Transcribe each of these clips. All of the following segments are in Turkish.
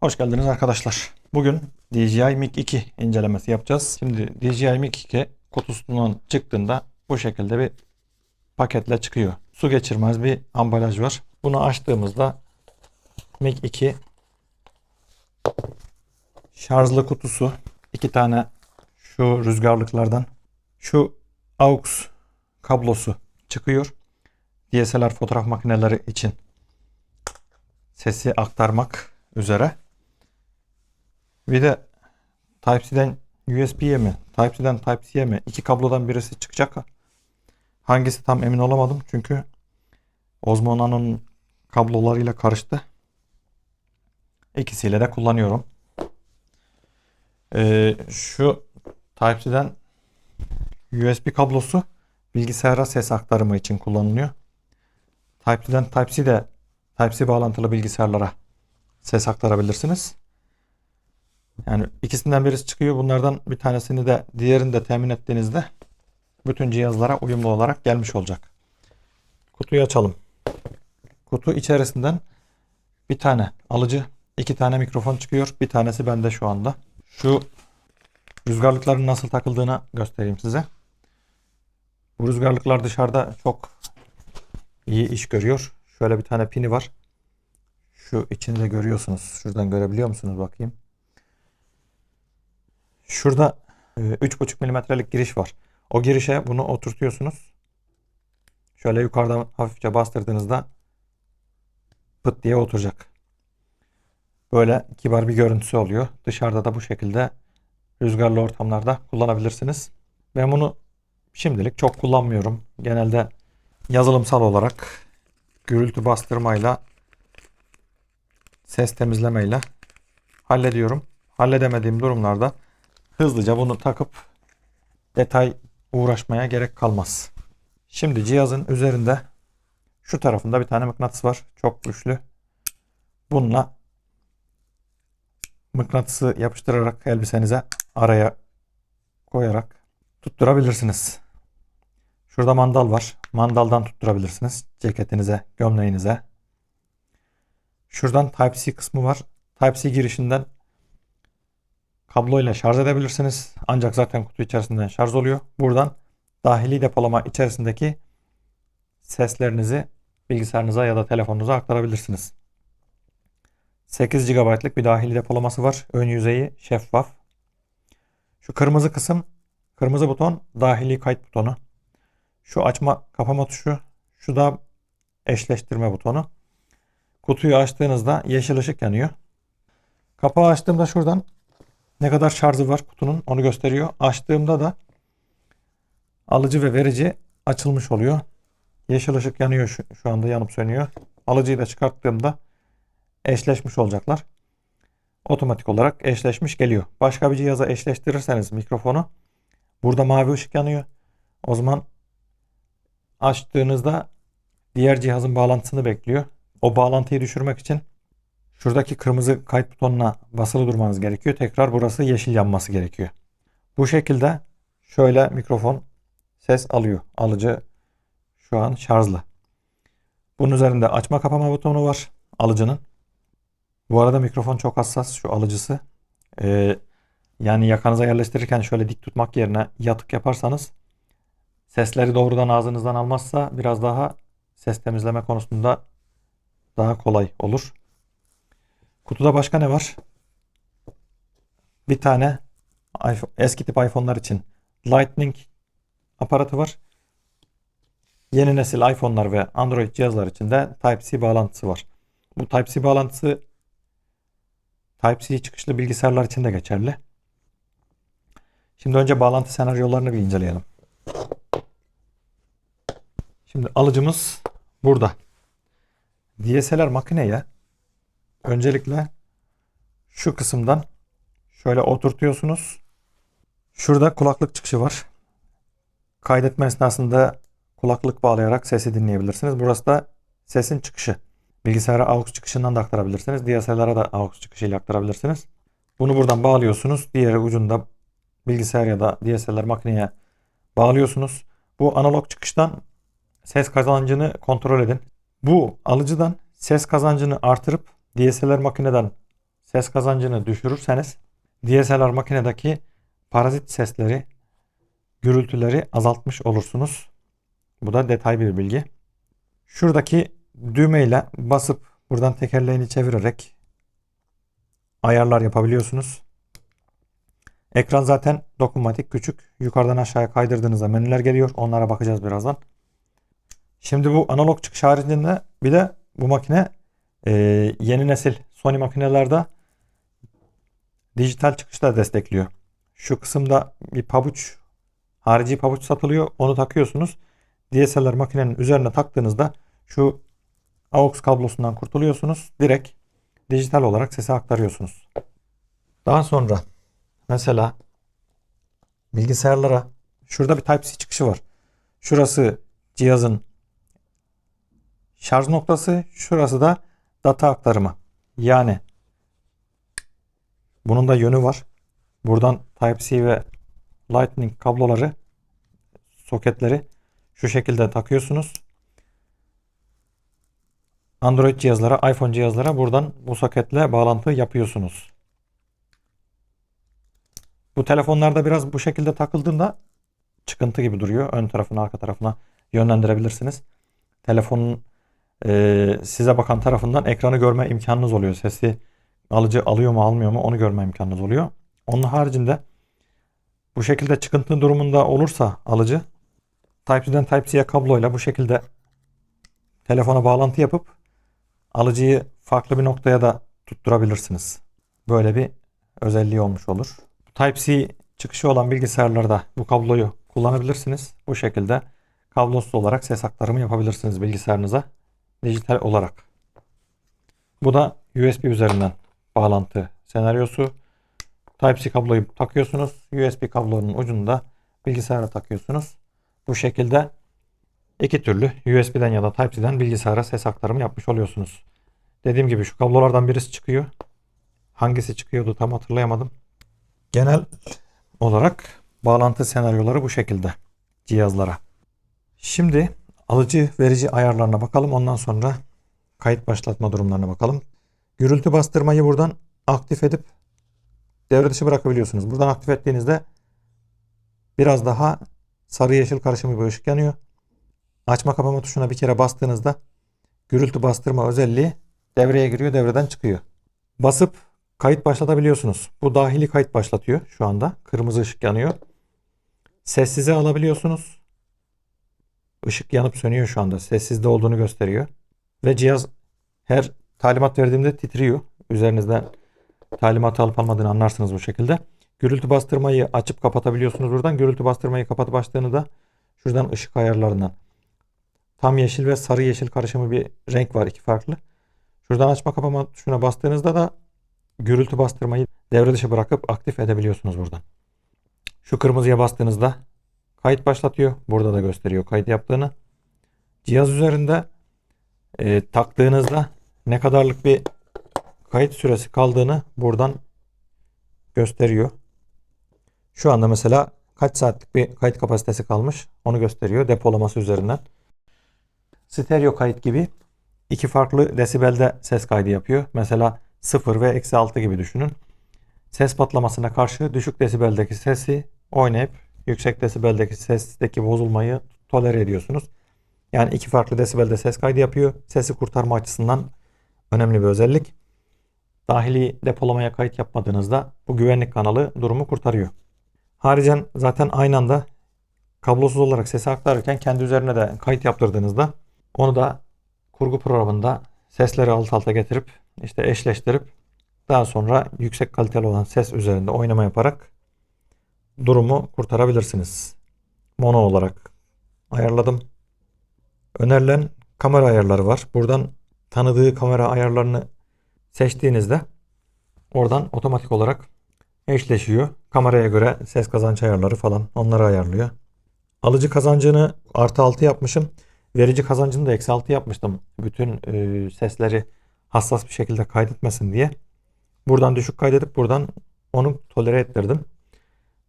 Hoş geldiniz arkadaşlar. Bugün DJI Mic 2 incelemesi yapacağız. Şimdi DJI Mic 2 kutusundan çıktığında bu şekilde bir paketle çıkıyor. Su geçirmez bir ambalaj var. Bunu açtığımızda Mic 2 şarjlı kutusu, iki tane şu rüzgarlıklardan şu AUX kablosu çıkıyor. DSLR fotoğraf makineleri için sesi aktarmak üzere. Bir de Type-C'den USB'ye mi, Type-C'den Type-C'ye mi iki kablodan birisi çıkacak. Hangisi tam emin olamadım çünkü Osmo Nano'nun kablolarıyla karıştı. İkisiyle de kullanıyorum. Ee, şu Type-C'den USB kablosu bilgisayara ses aktarımı için kullanılıyor. Type-C'den Type-C de Type-C bağlantılı bilgisayarlara ses aktarabilirsiniz. Yani ikisinden birisi çıkıyor. Bunlardan bir tanesini de diğerini de temin ettiğinizde bütün cihazlara uyumlu olarak gelmiş olacak. Kutuyu açalım. Kutu içerisinden bir tane alıcı, iki tane mikrofon çıkıyor. Bir tanesi bende şu anda. Şu rüzgarlıkların nasıl takıldığını göstereyim size. Bu rüzgarlıklar dışarıda çok iyi iş görüyor. Şöyle bir tane pini var. Şu içinde görüyorsunuz. Şuradan görebiliyor musunuz bakayım. Şurada e, 3,5 milimetrelik giriş var. O girişe bunu oturtuyorsunuz. Şöyle yukarıdan hafifçe bastırdığınızda pıt diye oturacak. Böyle kibar bir görüntüsü oluyor. Dışarıda da bu şekilde rüzgarlı ortamlarda kullanabilirsiniz. Ben bunu şimdilik çok kullanmıyorum. Genelde yazılımsal olarak gürültü bastırmayla ses temizlemeyle hallediyorum. Halledemediğim durumlarda hızlıca bunu takıp detay uğraşmaya gerek kalmaz. Şimdi cihazın üzerinde şu tarafında bir tane mıknatıs var. Çok güçlü. Bununla mıknatısı yapıştırarak elbisenize araya koyarak tutturabilirsiniz. Şurada mandal var. Mandaldan tutturabilirsiniz. Ceketinize, gömleğinize. Şuradan Type-C kısmı var. Type-C girişinden kabloyla şarj edebilirsiniz. Ancak zaten kutu içerisinden şarj oluyor. Buradan dahili depolama içerisindeki seslerinizi bilgisayarınıza ya da telefonunuza aktarabilirsiniz. 8 GB'lık bir dahili depolaması var. Ön yüzeyi şeffaf. Şu kırmızı kısım, kırmızı buton dahili kayıt butonu. Şu açma kapama tuşu, şu da eşleştirme butonu. Kutuyu açtığınızda yeşil ışık yanıyor. Kapağı açtığımda şuradan ne kadar şarjı var kutunun onu gösteriyor. Açtığımda da alıcı ve verici açılmış oluyor. Yeşil ışık yanıyor şu, şu anda yanıp sönüyor. Alıcıyı da çıkarttığımda eşleşmiş olacaklar. Otomatik olarak eşleşmiş geliyor. Başka bir cihaza eşleştirirseniz mikrofonu burada mavi ışık yanıyor. O zaman açtığınızda diğer cihazın bağlantısını bekliyor. O bağlantıyı düşürmek için şuradaki kırmızı kayıt butonuna basılı durmanız gerekiyor. Tekrar burası yeşil yanması gerekiyor. Bu şekilde şöyle mikrofon ses alıyor. Alıcı şu an şarjlı. Bunun üzerinde açma kapama butonu var alıcının. Bu arada mikrofon çok hassas şu alıcısı. Ee, yani yakanıza yerleştirirken şöyle dik tutmak yerine yatık yaparsanız sesleri doğrudan ağzınızdan almazsa biraz daha ses temizleme konusunda daha kolay olur. Kutuda başka ne var? Bir tane iPhone, eski tip iPhone'lar için Lightning aparatı var. Yeni nesil iPhone'lar ve Android cihazlar için de Type-C bağlantısı var. Bu Type-C bağlantısı Type-C çıkışlı bilgisayarlar için de geçerli. Şimdi önce bağlantı senaryolarını bir inceleyelim. Şimdi alıcımız burada. DSLR makineye öncelikle şu kısımdan şöyle oturtuyorsunuz. Şurada kulaklık çıkışı var. Kaydetme esnasında kulaklık bağlayarak sesi dinleyebilirsiniz. Burası da sesin çıkışı. Bilgisayara AUX çıkışından da aktarabilirsiniz. DSLR'a da AUX çıkışıyla aktarabilirsiniz. Bunu buradan bağlıyorsunuz. Diğer ucunda bilgisayar ya da DSLR makineye bağlıyorsunuz. Bu analog çıkıştan ses kazancını kontrol edin. Bu alıcıdan ses kazancını artırıp DSLR makineden ses kazancını düşürürseniz DSLR makinedeki parazit sesleri, gürültüleri azaltmış olursunuz. Bu da detay bir bilgi. Şuradaki düğmeyle basıp buradan tekerleğini çevirerek ayarlar yapabiliyorsunuz. Ekran zaten dokunmatik küçük. Yukarıdan aşağıya kaydırdığınızda menüler geliyor. Onlara bakacağız birazdan. Şimdi bu analog çıkış haricinde bir de bu makine e, yeni nesil Sony makinelerde dijital çıkış da destekliyor. Şu kısımda bir pabuç harici pabuç satılıyor. Onu takıyorsunuz. DSLR makinenin üzerine taktığınızda şu AUX kablosundan kurtuluyorsunuz. Direkt dijital olarak sesi aktarıyorsunuz. Daha sonra mesela bilgisayarlara şurada bir Type-C çıkışı var. Şurası cihazın şarj noktası, şurası da data aktarımı. Yani bunun da yönü var. Buradan Type-C ve Lightning kabloları soketleri şu şekilde takıyorsunuz. Android cihazlara, iPhone cihazlara buradan bu soketle bağlantı yapıyorsunuz. Bu telefonlarda biraz bu şekilde takıldığında çıkıntı gibi duruyor. Ön tarafına, arka tarafına yönlendirebilirsiniz. Telefonun e, size bakan tarafından ekranı görme imkanınız oluyor. Sesi alıcı alıyor mu almıyor mu onu görme imkanınız oluyor. Onun haricinde bu şekilde çıkıntı durumunda olursa alıcı Type-C'den Type-C'ye kabloyla bu şekilde telefona bağlantı yapıp alıcıyı farklı bir noktaya da tutturabilirsiniz. Böyle bir özelliği olmuş olur. Type-C çıkışı olan bilgisayarlarda bu kabloyu kullanabilirsiniz. Bu şekilde kablosuz olarak ses aktarımı yapabilirsiniz bilgisayarınıza dijital olarak. Bu da USB üzerinden bağlantı senaryosu. Type-C kabloyu takıyorsunuz. USB kablonun ucunu da bilgisayara takıyorsunuz. Bu şekilde iki türlü USB'den ya da Type-C'den bilgisayara ses aktarımı yapmış oluyorsunuz. Dediğim gibi şu kablolardan birisi çıkıyor. Hangisi çıkıyordu tam hatırlayamadım. Genel olarak bağlantı senaryoları bu şekilde cihazlara. Şimdi alıcı verici ayarlarına bakalım. Ondan sonra kayıt başlatma durumlarına bakalım. Gürültü bastırmayı buradan aktif edip devre dışı bırakabiliyorsunuz. Buradan aktif ettiğinizde biraz daha sarı yeşil karışımı bir ışık yanıyor. Açma kapama tuşuna bir kere bastığınızda gürültü bastırma özelliği devreye giriyor, devreden çıkıyor. Basıp kayıt başlatabiliyorsunuz. Bu dahili kayıt başlatıyor şu anda. Kırmızı ışık yanıyor. Sessize alabiliyorsunuz. Işık yanıp sönüyor şu anda. Sessizde olduğunu gösteriyor. Ve cihaz her talimat verdiğimde titriyor. Üzerinizden talimat alıp almadığını anlarsınız bu şekilde. Gürültü bastırmayı açıp kapatabiliyorsunuz buradan. Gürültü bastırmayı kapatıp açtığını da şuradan ışık ayarlarından. Tam yeşil ve sarı yeşil karışımı bir renk var iki farklı. Şuradan açma kapama tuşuna bastığınızda da gürültü bastırmayı devre dışı bırakıp aktif edebiliyorsunuz buradan. Şu kırmızıya bastığınızda kayıt başlatıyor. Burada da gösteriyor kayıt yaptığını. Cihaz üzerinde e, taktığınızda ne kadarlık bir kayıt süresi kaldığını buradan gösteriyor. Şu anda mesela kaç saatlik bir kayıt kapasitesi kalmış onu gösteriyor depolaması üzerinden. Stereo kayıt gibi iki farklı desibelde ses kaydı yapıyor. Mesela 0 ve eksi 6 gibi düşünün. Ses patlamasına karşı düşük desibeldeki sesi oynayıp yüksek desibeldeki sesteki bozulmayı tolere ediyorsunuz. Yani iki farklı desibelde ses kaydı yapıyor. Sesi kurtarma açısından önemli bir özellik. Dahili depolamaya kayıt yapmadığınızda bu güvenlik kanalı durumu kurtarıyor. Haricen zaten aynı anda kablosuz olarak sesi aktarırken kendi üzerine de kayıt yaptırdığınızda onu da kurgu programında sesleri alt alta getirip işte eşleştirip daha sonra yüksek kaliteli olan ses üzerinde oynama yaparak durumu kurtarabilirsiniz. Mono olarak ayarladım. Önerilen kamera ayarları var. Buradan tanıdığı kamera ayarlarını seçtiğinizde oradan otomatik olarak eşleşiyor. Kameraya göre ses kazanç ayarları falan onları ayarlıyor. Alıcı kazancını artı 6 yapmışım. Verici kazancını da eksi 6 yapmıştım. Bütün e, sesleri hassas bir şekilde kaydetmesin diye. Buradan düşük kaydedip buradan onu tolere ettirdim.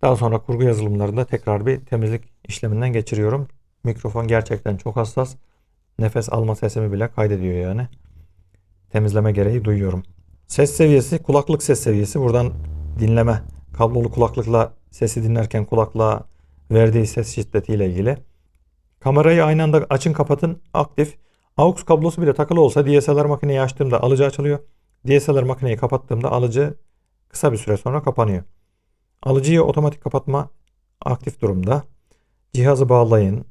Daha sonra kurgu yazılımlarında tekrar bir temizlik işleminden geçiriyorum. Mikrofon gerçekten çok hassas. Nefes alma sesimi bile kaydediyor yani. Temizleme gereği duyuyorum. Ses seviyesi, kulaklık ses seviyesi. Buradan dinleme, kablolu kulaklıkla sesi dinlerken kulaklığa verdiği ses şiddetiyle ilgili. Kamerayı aynı anda açın kapatın aktif. AUX kablosu bile takılı olsa DSLR makineyi açtığımda alıcı açılıyor. DSLR makineyi kapattığımda alıcı kısa bir süre sonra kapanıyor. Alıcıyı otomatik kapatma aktif durumda. Cihazı bağlayın.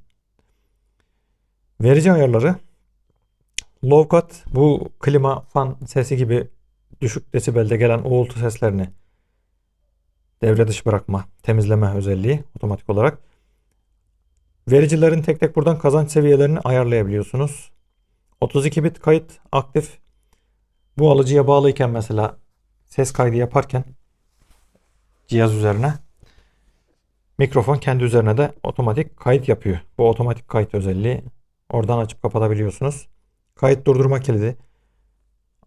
Verici ayarları low cut bu klima fan sesi gibi düşük desibelde gelen uğultu seslerini devre dışı bırakma, temizleme özelliği otomatik olarak. Vericilerin tek tek buradan kazanç seviyelerini ayarlayabiliyorsunuz. 32 bit kayıt aktif. Bu alıcıya bağlıyken mesela ses kaydı yaparken cihaz üzerine mikrofon kendi üzerine de otomatik kayıt yapıyor. Bu otomatik kayıt özelliği oradan açıp kapatabiliyorsunuz. Kayıt durdurma kilidi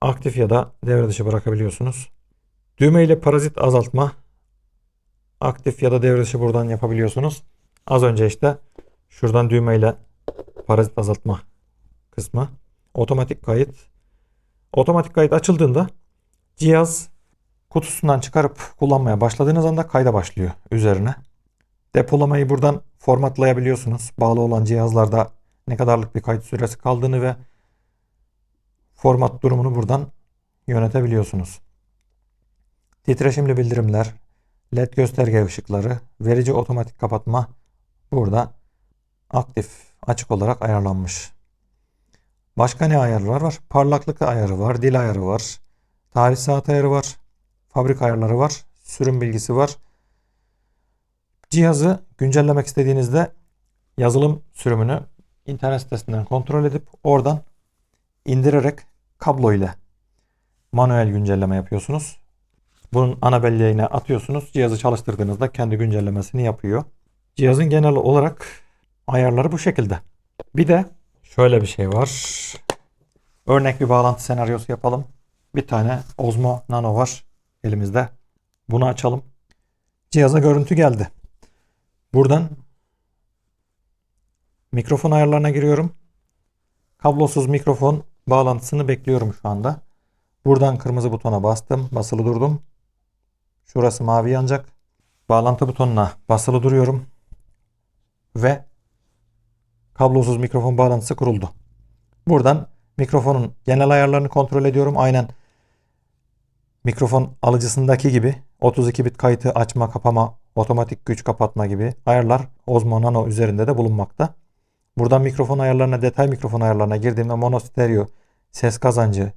aktif ya da devre dışı bırakabiliyorsunuz. Düğme ile parazit azaltma aktif ya da devre dışı buradan yapabiliyorsunuz. Az önce işte şuradan düğme ile parazit azaltma kısmı otomatik kayıt. Otomatik kayıt açıldığında cihaz kutusundan çıkarıp kullanmaya başladığınız anda kayda başlıyor üzerine. Depolamayı buradan formatlayabiliyorsunuz. Bağlı olan cihazlarda ne kadarlık bir kayıt süresi kaldığını ve format durumunu buradan yönetebiliyorsunuz. Titreşimli bildirimler, led gösterge ışıkları, verici otomatik kapatma burada aktif, açık olarak ayarlanmış. Başka ne ayarlar var? Parlaklık ayarı var, dil ayarı var, tarih saat ayarı var, fabrik ayarları var, sürüm bilgisi var. Cihazı güncellemek istediğinizde yazılım sürümünü internet sitesinden kontrol edip oradan indirerek kablo ile manuel güncelleme yapıyorsunuz. Bunun ana belleğine atıyorsunuz. Cihazı çalıştırdığınızda kendi güncellemesini yapıyor. Cihazın genel olarak ayarları bu şekilde. Bir de şöyle bir şey var. Örnek bir bağlantı senaryosu yapalım. Bir tane Osmo Nano var elimizde. Bunu açalım. Cihaza görüntü geldi. Buradan mikrofon ayarlarına giriyorum. Kablosuz mikrofon bağlantısını bekliyorum şu anda. Buradan kırmızı butona bastım. Basılı durdum. Şurası mavi yanacak. Bağlantı butonuna basılı duruyorum. Ve kablosuz mikrofon bağlantısı kuruldu. Buradan mikrofonun genel ayarlarını kontrol ediyorum. Aynen mikrofon alıcısındaki gibi 32 bit kayıtı açma, kapama, otomatik güç kapatma gibi ayarlar Osmo Nano üzerinde de bulunmakta. Buradan mikrofon ayarlarına, detay mikrofon ayarlarına girdiğimde mono stereo, ses kazancı,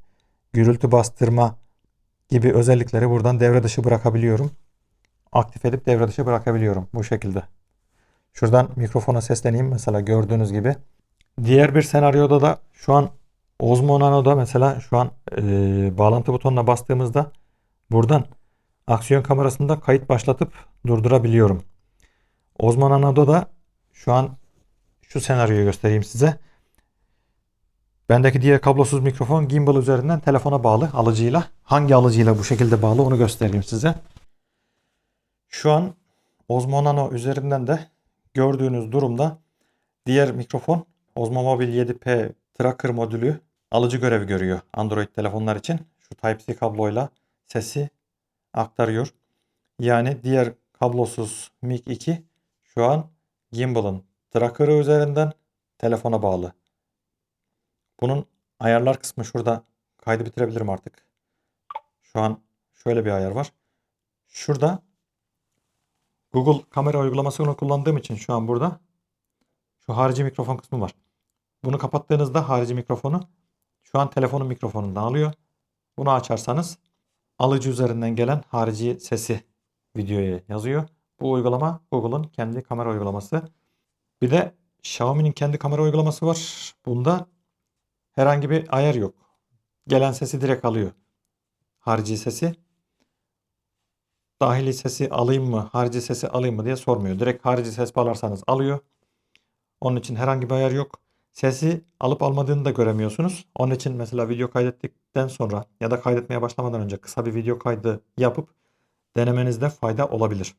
gürültü bastırma gibi özellikleri buradan devre dışı bırakabiliyorum. Aktif edip devre dışı bırakabiliyorum bu şekilde. Şuradan mikrofona sesleneyim mesela gördüğünüz gibi. Diğer bir senaryoda da şu an Osmo Nano'da mesela şu an e, bağlantı butonuna bastığımızda buradan aksiyon kamerasında kayıt başlatıp durdurabiliyorum. Osmo Nano'da da şu an şu senaryoyu göstereyim size. Bendeki diğer kablosuz mikrofon gimbal üzerinden telefona bağlı alıcıyla. Hangi alıcıyla bu şekilde bağlı onu göstereyim size. Şu an Osmo Nano üzerinden de gördüğünüz durumda diğer mikrofon Osmo Mobile 7P Tracker modülü alıcı görevi görüyor Android telefonlar için. Şu Type-C kabloyla sesi aktarıyor. Yani diğer kablosuz Mic 2 şu an gimbal'ın tracker'ı üzerinden telefona bağlı. Bunun ayarlar kısmı şurada. Kaydı bitirebilirim artık. Şu an şöyle bir ayar var. Şurada Google kamera uygulamasını kullandığım için şu an burada şu harici mikrofon kısmı var. Bunu kapattığınızda harici mikrofonu şu an telefonun mikrofonundan alıyor. Bunu açarsanız alıcı üzerinden gelen harici sesi videoya yazıyor. Bu uygulama Google'ın kendi kamera uygulaması. Bir de Xiaomi'nin kendi kamera uygulaması var. Bunda herhangi bir ayar yok. Gelen sesi direkt alıyor. Harici sesi. Dahili sesi alayım mı, harici sesi alayım mı diye sormuyor. Direkt harici ses bağlarsanız alıyor. Onun için herhangi bir ayar yok. Sesi alıp almadığını da göremiyorsunuz. Onun için mesela video kaydettikten sonra ya da kaydetmeye başlamadan önce kısa bir video kaydı yapıp denemenizde fayda olabilir.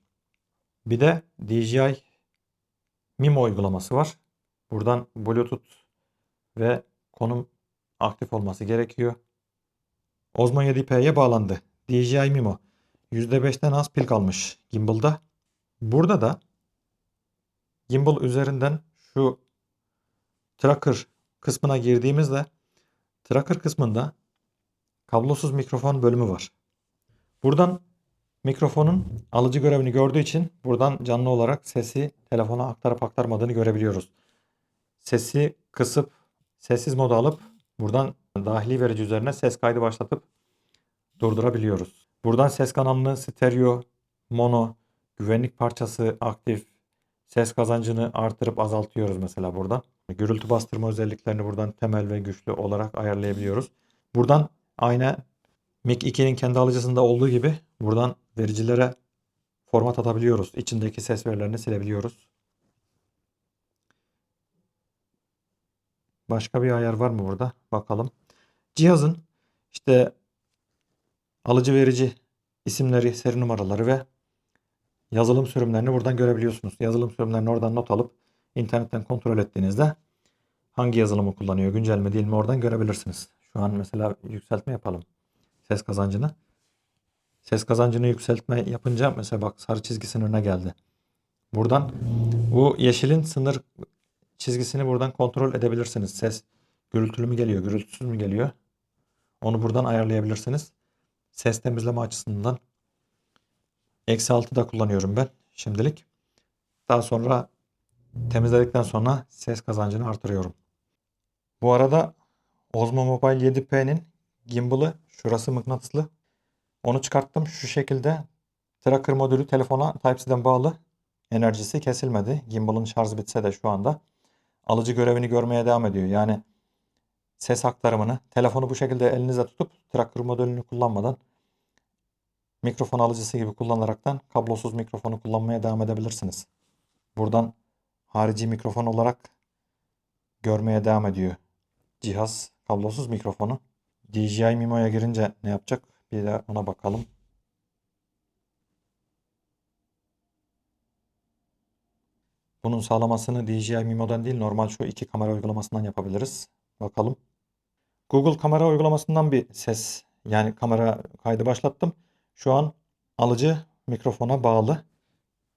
Bir de DJI Mimo uygulaması var. Buradan Bluetooth ve konum aktif olması gerekiyor. Osmo 7P'ye bağlandı. DJI Mimo. %5'ten az pil kalmış gimbal'da. Burada da gimbal üzerinden şu tracker kısmına girdiğimizde tracker kısmında kablosuz mikrofon bölümü var. Buradan mikrofonun alıcı görevini gördüğü için buradan canlı olarak sesi telefona aktarıp aktarmadığını görebiliyoruz. Sesi kısıp sessiz moda alıp buradan dahili verici üzerine ses kaydı başlatıp durdurabiliyoruz. Buradan ses kanalını stereo, mono, güvenlik parçası aktif, ses kazancını artırıp azaltıyoruz mesela buradan. Gürültü bastırma özelliklerini buradan temel ve güçlü olarak ayarlayabiliyoruz. Buradan aynı Mic 2'nin kendi alıcısında olduğu gibi buradan vericilere format atabiliyoruz. İçindeki ses verilerini silebiliyoruz. Başka bir ayar var mı burada? Bakalım. Cihazın işte alıcı verici isimleri, seri numaraları ve yazılım sürümlerini buradan görebiliyorsunuz. Yazılım sürümlerini oradan not alıp internetten kontrol ettiğinizde hangi yazılımı kullanıyor, güncel mi değil mi oradan görebilirsiniz. Şu an mesela yükseltme yapalım ses kazancını. Ses kazancını yükseltme yapınca mesela bak sarı çizgisinin önüne geldi. Buradan bu yeşilin sınır çizgisini buradan kontrol edebilirsiniz. Ses gürültülü mü geliyor, gürültüsüz mü geliyor? Onu buradan ayarlayabilirsiniz. Ses temizleme açısından eksi 6 da kullanıyorum ben şimdilik. Daha sonra temizledikten sonra ses kazancını artırıyorum. Bu arada Osmo Mobile 7P'nin gimbal'ı şurası mıknatıslı. Onu çıkarttım. Şu şekilde tracker modülü telefona Type-C'den bağlı. Enerjisi kesilmedi. Gimbal'ın şarjı bitse de şu anda alıcı görevini görmeye devam ediyor. Yani ses aktarımını telefonu bu şekilde elinize tutup tracker modülünü kullanmadan mikrofon alıcısı gibi kullanaraktan kablosuz mikrofonu kullanmaya devam edebilirsiniz. Buradan harici mikrofon olarak görmeye devam ediyor. Cihaz kablosuz mikrofonu. DJI Mimo'ya girince ne yapacak? Bir de ona bakalım. Bunun sağlamasını DJI Mimo'dan değil normal şu iki kamera uygulamasından yapabiliriz. Bakalım. Google kamera uygulamasından bir ses yani kamera kaydı başlattım. Şu an alıcı mikrofona bağlı.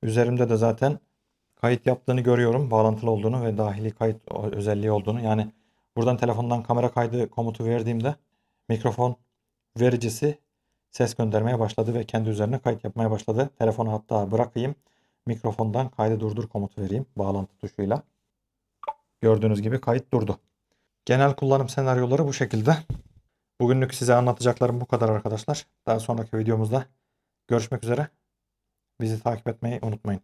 Üzerimde de zaten kayıt yaptığını görüyorum. Bağlantılı olduğunu ve dahili kayıt özelliği olduğunu. Yani buradan telefondan kamera kaydı komutu verdiğimde mikrofon vericisi ses göndermeye başladı ve kendi üzerine kayıt yapmaya başladı. Telefonu hatta bırakayım. Mikrofondan kaydı durdur komutu vereyim bağlantı tuşuyla. Gördüğünüz gibi kayıt durdu. Genel kullanım senaryoları bu şekilde. Bugünlük size anlatacaklarım bu kadar arkadaşlar. Daha sonraki videomuzda görüşmek üzere. Bizi takip etmeyi unutmayın.